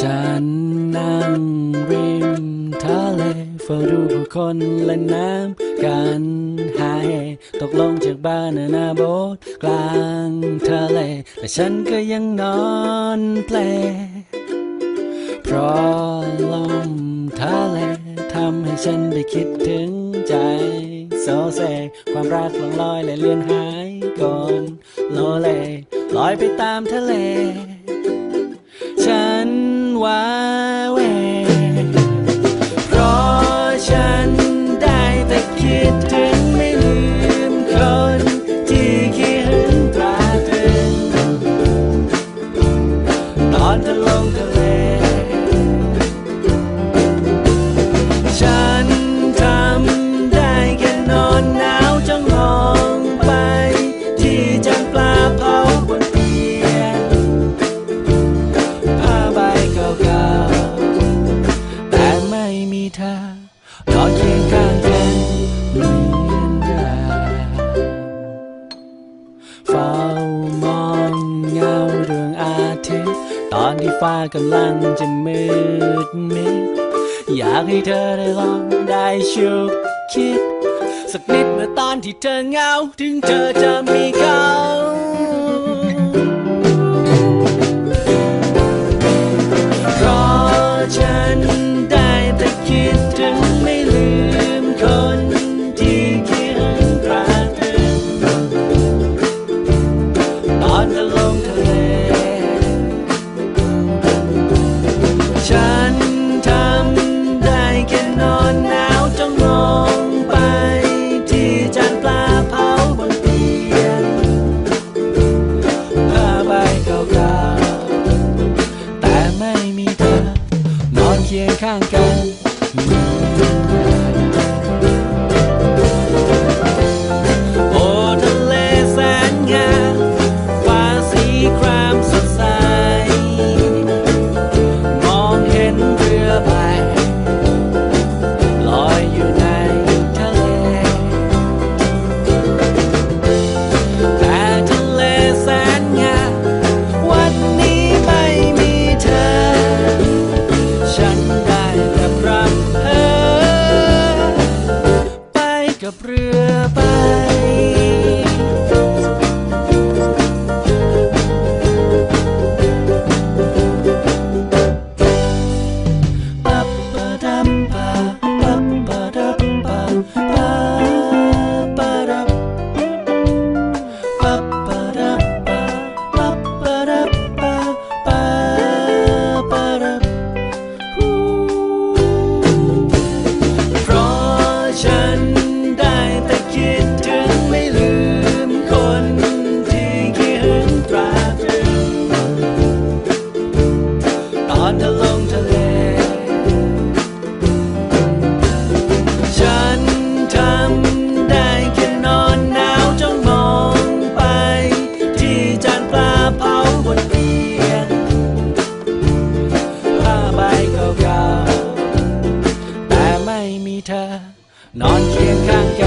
ฉันนั่งริมทะเลเฝ้าดูผู้คนเล่น้ำกันหายตกลงจากบ้านนาโบสกลางทะเลแต่ฉันก็ยังนอนเปลเพราะลมทะเลทำให้ฉันได้คิดถึงใจโซเซความรักลงลอยและเลือนหายก่อนโลเลลอยไปตามทะเล why ฟ้ากำลังจะมืดมิด อยากให้เธอได้ลองได้ชุบคิด สักนิดเมื่อตอนที่เธอเหงา ถึงเธอจะมีเขา 先看看那天看。